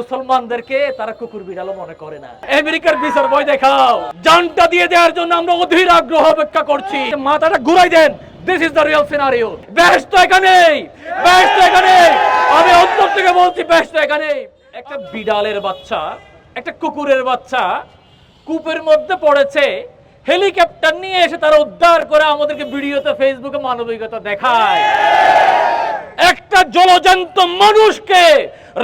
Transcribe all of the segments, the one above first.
মুসলমানদেরকে তারা কুকুর বিড়ালও মনে করে না। আমেরিকার বিচার বই দেখাও। জানটা দিয়ে দেওয়ার জন্য আমরা অধীর আগ্রহ অপেক্ষা করছি। মাথাটা ঘুরাই দেন। This is the real scenario বেশ তো এখানেই বেশ তো এখানেই আমি অন্তর থেকে বলছি বেশ তো এখানেই একটা বিড়ালের বাচ্চা, একটা কুকুরের বাচ্চা কূপের মধ্যে পড়েছে। হেলিকপ্টার নিয়ে এসে তারা উদ্ধার করে আমাদেরকে ভিডিওতে ফেসবুকে মানবিকতা দেখায়। একটা জলজান্ত মানুষকে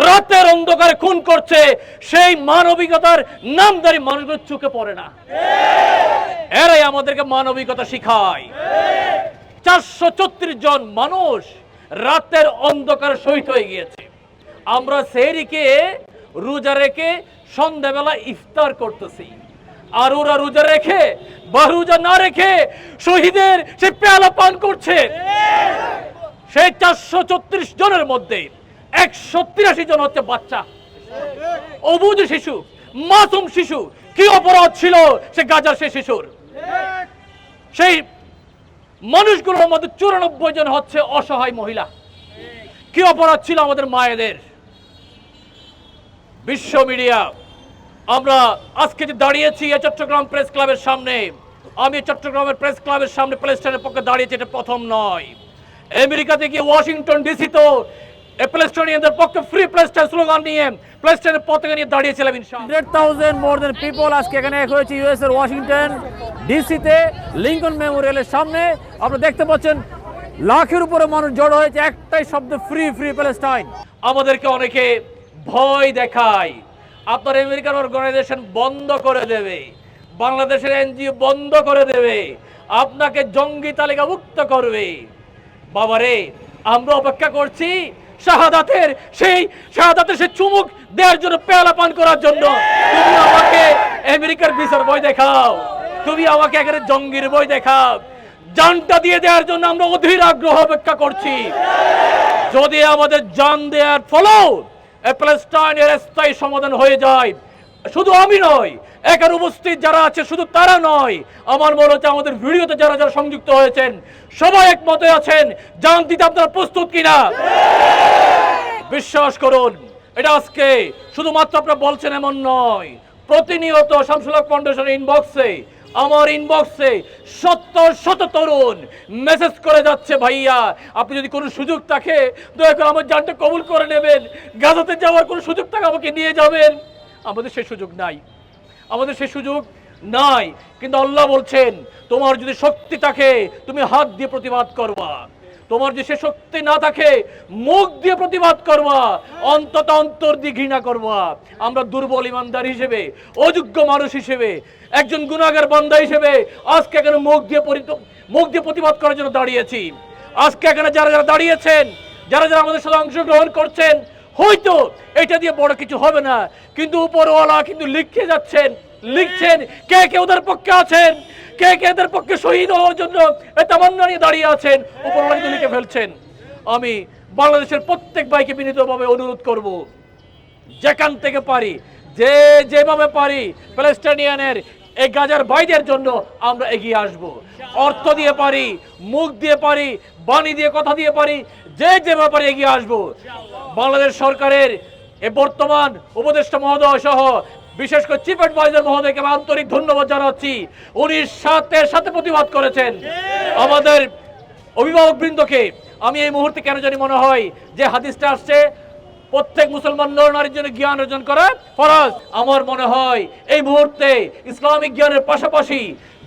রাতের অন্ধকারে খুন করছে, সেই মানবিকতার নামদারি মানুষগুলো চোখে পড়ে না। এরাই আমাদেরকে মানবিকতা শিখায়। চারশো ছত্রিশ জন মানুষ রাতের অন্ধকার শহীদ হয়ে গিয়েছে। আমরা সেরিকে রোজা রেখে সন্ধ্যাবেলা ইফতার করতেছি। আর ওরা রোজা রেখে বা রোজা না রেখে শহীদের সে পেয়ালা পান করছে। সেই চারশো ছত্রিশ জনের মধ্যে একশো তিরাশি জন হচ্ছে বাচ্চা। অবুজ শিশু, মাসুম শিশু, কি অপরাধ ছিল সে গাজার সে শিশুর? সেই মানুষগুলোর মধ্যে চুরানব্বই জন হচ্ছে অসহায় মহিলা। কি অপরাধ ছিল আমাদের মায়েদের? বিশ্ব মিডিয়া, আমরা আজকে যে দাঁড়িয়েছি চট্টগ্রাম প্রেস ক্লাবের সামনে, আমি চট্টগ্রামের প্রেস ক্লাবের সামনে প্লেস্টানের পক্ষে দাঁড়িয়েছি, এটা প্রথম নয়। আমেরিকাতে গিয়ে ওয়াশিংটন ডিসি তো প্লেস্টনিয়ানদের পক্ষে ফ্রি প্লেস্টার স্লোগান নিয়ে প্লেস্টারের পতাকা নিয়ে দাঁড়িয়েছিলাম hundred thousand more than people আজকে এখানে এক হয়েছে ইউএস এর ওয়াশিংটন ডিসিতে লিঙ্কন মেমোরিয়ালের সামনে। আপনারা দেখতে পাচ্ছেন লাখের উপরে মানুষ জড়ো হয়েছে একটাই শব্দ ফ্রি ফ্রি প্যালেস্টাইন আমাদেরকে অনেকে ভয় দেখায়। আপনার আমেরিকান অর্গানাইজেশন বন্ধ করে দেবে। বাংলাদেশের এনজিও বন্ধ করে দেবে। আপনাকে জঙ্গি তালিকাভুক্ত করবে। বাবারে, আমরা অপেক্ষা করছি শাহাদাতের সেই শাহাদাতের সেই চুমুক দেওয়ার জন্য পেয়ালা পান করার জন্য। তুমি আমাকে আমেরিকার বিচার বই দেখাও। তুমি আমাকে এখানে জঙ্গির বই দেখাও। জানটা দিয়ে দেওয়ার জন্য আমরা অধীর আগ্রহ অপেক্ষা করছি। যদি আমাদের জান দেওয়ার ফলেও প্যালেস্টাইনের স্থায়ী সমাধান হয়ে যায় শুধু আমি নয় এখানে উপস্থিত যারা আছে, শুধু তারা নয় আমার মনে হচ্ছে আমাদের ভিডিওতে যারা যারা সংযুক্ত হয়েছেন, সবাই একমতে আছেন, জান দিতে আপনারা প্রস্তুত কিনা? বিশ্বাস করুন, এটা আজকে শুধুমাত্র আপনারা বলছেন এমন নয়, প্রতিনিয়ত শামসুলক ফাউন্ডেশন ইনবক্সে আমার ইনবক্সে শত শত তরুণ মেসেজ করে যাচ্ছে, ভাইয়া, আপনি যদি কোনো সুযোগ থাকে, দয়া করে আমার জানটা কবুল করে নেবেন। গাজাতে যাওয়ার কোনো সুযোগ থাকে, আমাকে নিয়ে যাবেন। আমাদের সেই সুযোগ নাই। আমাদের সেই সুযোগ নাই। কিন্তু আল্লাহ বলছেন, তোমার যদি শক্তি থাকে, তুমি হাত দিয়ে প্রতিবাদ করবা। তোমার যে সে শক্তি না থাকে, মুখ দিয়ে প্রতিবাদ করবা। অন্তত অন্তর দিয়ে ঘৃণা করবা। আমরা দুর্বল ইমানদার হিসেবে, অযোগ্য মানুষ হিসেবে, একজন গুণাগার বান্দা হিসেবে আজকে এখানে মুখ দিয়ে মুখ দিয়ে প্রতিবাদ করার জন্য দাঁড়িয়েছি। আজকে এখানে যারা যারা দাঁড়িয়েছেন, যারা যারা আমাদের সাথে অংশগ্রহণ করছেন হয়তো এটা দিয়ে বড় কিছু হবে না। কিন্তু উপরওয়ালা কিন্তু লিখে যাচ্ছেন, লিখছেন, কে কে ওদের পক্ষে আছেন, কে কে এদের পক্ষে শহীদ হওয়ার জন্য তামান্না নিয়ে দাঁড়িয়ে আছেন, উপরওয়ালা কিন্তু লিখে ফেলছেন। আমি বাংলাদেশের প্রত্যেক ভাইকে বিনীতভাবে অনুরোধ করব, যেখান থেকে পারি, যে যেভাবে পারি, প্যালেস্টাইনিয়ানের এই গাজার ভাইদের জন্য আমরা এগিয়ে আসব। অর্থ দিয়ে পারি, মুখ দিয়ে পারি, বাণী দিয়ে কথা দিয়ে পারি, যে যে ব্যাপারে এগিয়ে আসব। বাংলাদেশ সরকারের এ বর্তমান উপদেষ্টা মহোদয় সহ বিশেষ করে চিফ অ্যাডভাইজার মহোদয়কে আমি আন্তরিক ধন্যবাদ জানাচ্ছি। উনি সাথে সাথে প্রতিবাদ করেছেন। আমাদের অভিভাবক বৃন্দকে আমি এই মুহূর্তে কেন জানি মনে হয় যে হাদিসটা আসছে প্রত্যেক মুসলমান নর নারীর জন্য জ্ঞান অর্জন করা। ফরজ, আমার মনে হয় এই মুহূর্তে ইসলামিক জ্ঞানের পাশাপাশি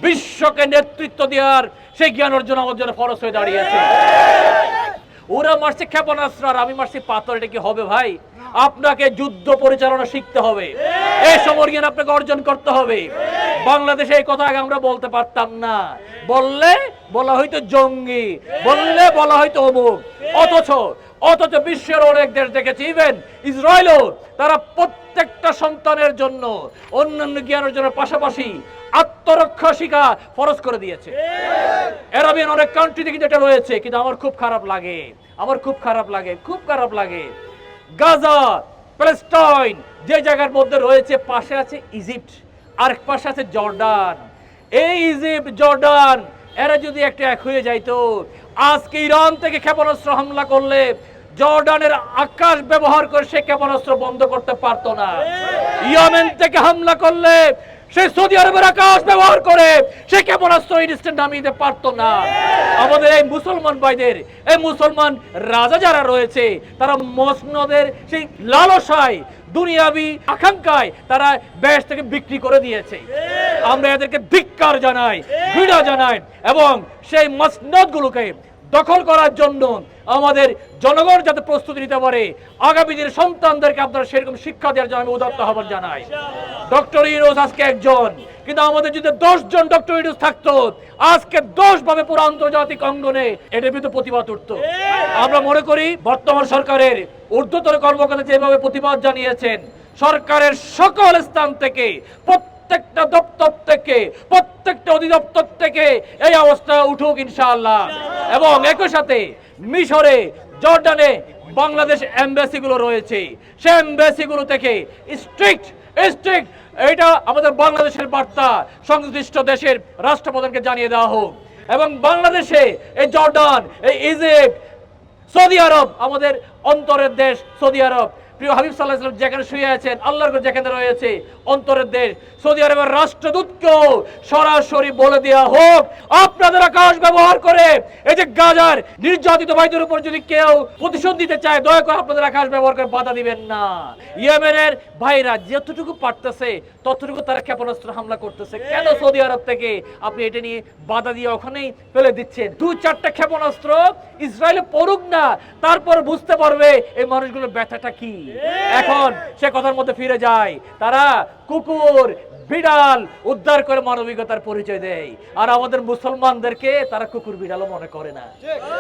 বিশ্বকে নেতৃত্ব দেওয়ার সেই জ্ঞান অর্জন আমার জন্য ফরজ হয়ে দাঁড়িয়েছে। ওরা মারছে ক্ষেপণাস্ত্র, আর আমি মারছি পাথর, এটা কি হবে ভাই? আপনাকে যুদ্ধ পরিচালনা শিখতে হবে। এই সমর জ্ঞান আপনাকে অর্জন করতে হবে। বাংলাদেশে এই কথা আগে আমরা বলতে পারতাম না। বললে বলা হয়তো জঙ্গি, বললে বলা হয়তো অমুক। অথচ অথচ বিশ্বের অনেক দেশ দেখেছি ইভেন ইসরায়েলও তারা প্রত্যেকটা সন্তানের জন্য অন্যান্য জ্ঞানের জন্য পাশাপাশি আত্মরক্ষা শিখা ফরজ করে দিয়েছে। অ্যারাবিয়ান অনেক কান্ট্রি থেকে যেটা রয়েছে কিন্তু আমার খুব খারাপ লাগে আমার খুব খারাপ লাগে খুব খারাপ লাগে। গাজা প্যালেস্টাইন যে জায়গার মধ্যে রয়েছে পাশে আছে ইজিপ্ট আর পাশে আছে জর্ডান। এই ইজিপ্ট জর্ডান এরা যদি একটা এক হয়ে যাইতো আজকে ইরান থেকে ক্ষেপণাস্ত্র হামলা করলে জর্ডানের আকাশ ব্যবহার করে সে ক্ষেপণাস্ত্র বন্ধ করতে পারতো না। ইয়েমেন থেকে হামলা করলে সে সৌদি আরবের আকাশ ব্যবহার করে, সে ক্ষেপণাস্ত্র ইনস্ট্যান্ট নামিয়ে পারতো না? আমাদের এই মুসলমান ভাইদের, এই মুসলমান রাজা যারা রয়েছে, তারা মসনদের সেই লালসায়, দুনিয়াবি আকাঙ্ক্ষায় তারা ব্যাস থেকে বিক্রি করে দিয়েছে। আমরা এদেরকে ধিক্কার জানাই, ঘৃণা জানাই এবং সেই মসনদগুলোকে দখল করার জন্য আমাদের জনগণ যাতে প্রস্তুতি নিতে পারে আগামী দিনের সন্তানদেরকে আপনারা সেরকম শিক্ষা দেওয়ার জন্য আমি উদাত্ত আহ্বান জানাই। ডক্টর ইউনুস আজকে একজন, কিন্তু আমাদের যদি জন ডক্টর ইউনুস থাকতো, আজকে ভাবে পুরো আন্তর্জাতিক অঙ্গনে এটার বিরুদ্ধে প্রতিবাদ উঠতো। আমরা মনে করি, বর্তমান সরকারের ঊর্ধ্বতর কর্মকর্তা যেভাবে প্রতিবাদ জানিয়েছেন, সরকারের সকল স্থান থেকে প্রত্যেকটা দপ্তর থেকে প্রত্যেকটা অধিদপ্তর থেকে এই অবস্থা উঠুক ইনশাআল্লাহ। এবং একই সাথে মিশরে জর্ডানে বাংলাদেশ এমবাসি গুলো রয়েছে। সে এমবাসি গুলো থেকে স্ট্রিক্ট স্ট্রিক্ট এটা আমাদের বাংলাদেশের বার্তা সংশ্লিষ্ট দেশের রাষ্ট্রপ্রধানকে জানিয়ে দেওয়া হোক। এবং বাংলাদেশে এই জর্ডান এই ইজিপ্ট সৌদি আরব আমাদের অন্তরের দেশ সৌদি আরব প্রিয় হাবিব সাল্লাহ সাল্লাম যেখানে শুয়ে আছেন, আল্লাহর যেখানে রয়েছে, অন্তরের দেশ, সৌদি আরবের রাষ্ট্রদূতকেও সরাসরি বলে দেওয়া হোক, আপনাদের আকাশ ব্যবহার করে এই যে গাজার নির্যাতিত ভাইদের উপর যদি কেউ প্রতিশোধ দিতে চায়, দয়া করে আপনাদের আকাশ ব্যবহার করে বাধা দিবেন না। ইয়েমেনের ভাইরা যতটুকু পারতেছে, ততটুকু তারা ক্ষেপণাস্ত্র হামলা করতেছে। কেন সৌদি আরব থেকে আপনি এটা নিয়ে বাধা দিয়ে ওখানেই ফেলে দিচ্ছেন? দু চারটা ক্ষেপণাস্ত্র ইসরায়েলে পড়ুক না, তারপর বুঝতে পারবে এই মানুষগুলোর ব্যথাটা কি। এখন সে কথার মধ্যে ফিরে যায়। তারা কুকুর বিড়াল উদ্ধার করে মানবিকতার পরিচয় দেয়। আর আমাদের মুসলমানদেরকে তারা কুকুর বিড়ালও মনে করে না।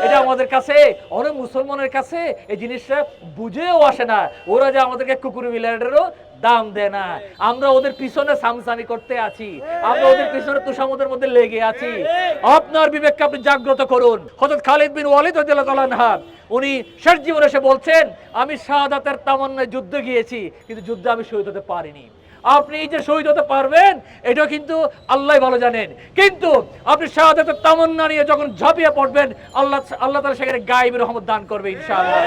এটা আমাদের কাছে, অনেক মুসলমানের কাছে এই জিনিসটা বুঝেও আসে না। ওরা যে আমাদেরকে কুকুর বিড়ালেরও দাম দেয় না। আমরা ওদের পিছনে সামসামি করতে আছি। আমরা ওদের পিছনে তুষামদের মধ্যে লেগে আছি। আপনার বিবেককে আপনি জাগ্রত করুন। হযরত খালিদ বিন ওয়ালিদ রাদিয়াল্লাহু উনি শেষ জীবনে এসে বলছেন, আমি শাহাদাতের তামান্নায় যুদ্ধে গিয়েছি, কিন্তু যুদ্ধে আমি শহীদ হতে পারিনি। আপনি এই যে শহীদ হতে পারবেন, এটাও কিন্তু আল্লাহ ভালো জানেন। কিন্তু আপনি শাহাদাতের তামান্না নিয়ে যখন ঝাঁপিয়ে পড়বেন, আল্লাহ আল্লাহ তাআলা সেখানে গায়েবের রহমত দান করবে ইনশাআল্লাহ।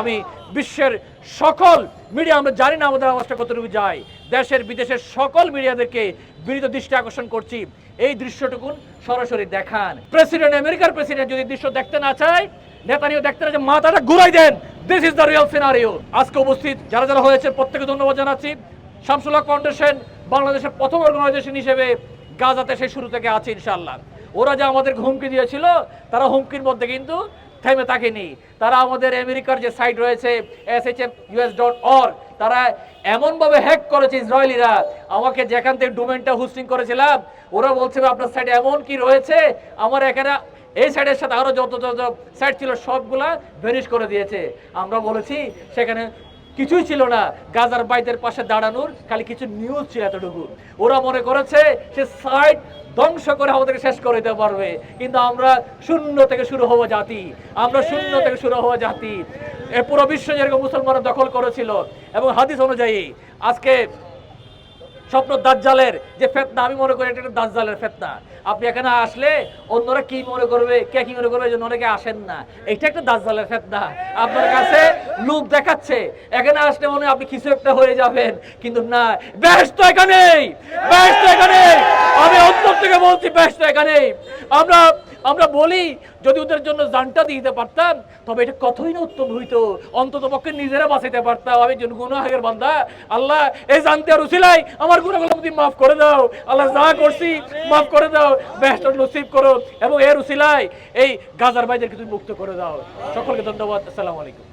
আমি বিশ্বের সকল মিডিয়া, আমরা জানি না আমাদের আওয়াজটা কতটুকু যায়, দেশের, বিদেশের সকল মিডিয়াদেরকে বিনীত দৃষ্টি আকর্ষণ করছি। এই দৃশ্যটুকুন সরাসরি দেখান। প্রেসিডেন্ট, আমেরিকার প্রেসিডেন্ট যদি দৃশ্য দেখতে না চায় নেতানিও দেখতে না যে মাথাটা ঘুরাই দেন। This is the real scenario আজকে উপস্থিত যারা যারা হয়েছে প্রত্যেকে ধন্যবাদ জানাচ্ছি। শামসুল্লাহ ফাউন্ডেশন বাংলাদেশের প্রথম অর্গানাইজেশন হিসেবে গাজাতে সেই শুরু থেকে আছে ইনশাল্লাহ ওরা যে আমাদের হুমকি দিয়েছিল, তারা হুমকির মধ্যে কিন্তু থেমে থাকেনি। তারা আমাদের আমেরিকার যে সাইট রয়েছে S H M US dot or তারা এমনভাবে হ্যাক করেছে ইসরায়েলিরা। আমাকে যেখান থেকে ডোমেনটা হোস্টিং করেছিলাম, ওরা বলছে আপনার সাইটে এমন কি রয়েছে? আমার এখানে এই সাইডের সাথে আরও যত যত সাইট ছিল, সবগুলা ভেনিশ করে দিয়েছে। আমরা বলেছি, সেখানে কিছুই ছিল না। গাজার বাইদের পাশে দাঁড়ানোর খালি কিছু নিউজ ছিল এতটুকু। ওরা মনে করেছে সে সাইট ধ্বংস করে আমাদেরকে শেষ করে দিতে পারবে। কিন্তু আমরা শূন্য থেকে শুরু হওয়া জাতি। আমরা শূন্য থেকে শুরু হওয়া জাতি। এ পুরো বিশ্ব যেরকম মুসলমানরা দখল করেছিল। এবং হাদিস অনুযায়ী, আজকে স্বপ্ন দাজ্জালের যে ফেতনা, আমি মনে করি এটা একটা দাজ্জালের ফেতনা। আপনি এখানে আসলে অন্যরা কি মনে করবে, কে কি মনে করবে জন্য অনেকে আসেন না। এটা একটা দাজ্জালের ফেতনা। আপনার কাছে লোক দেখাচ্ছে, এখানে আসলে মনে আপনি কিছু একটা হয়ে যাবেন, কিন্তু না। বেশ তো এখানেই বেশ তো এখানেই। আমি অন্তর থেকে বলছি বেশ তো এখানেই। আমরা আমরা বলি, যদি ওদের জন্য জানটা দিতে পারতাম, তবে এটা কতই না উত্তম হইতো। অন্তত পক্ষে নিজেরা বাঁচাইতে পারতাম। আমি একজন গুণাহের বান্দা। আল্লাহ এই জানতে আর উচিলাই আমার গুণাগুলো তুমি মাফ করে দাও। আল্লাহ যা করছি, মাফ করে দাও। বেস্ট নসিব করো। এবং এর উচিলাই এই গাজার ভাইদেরকে তুমি মুক্ত করে দাও। সকলকে ধন্যবাদ। আসসালামু আলাইকুম।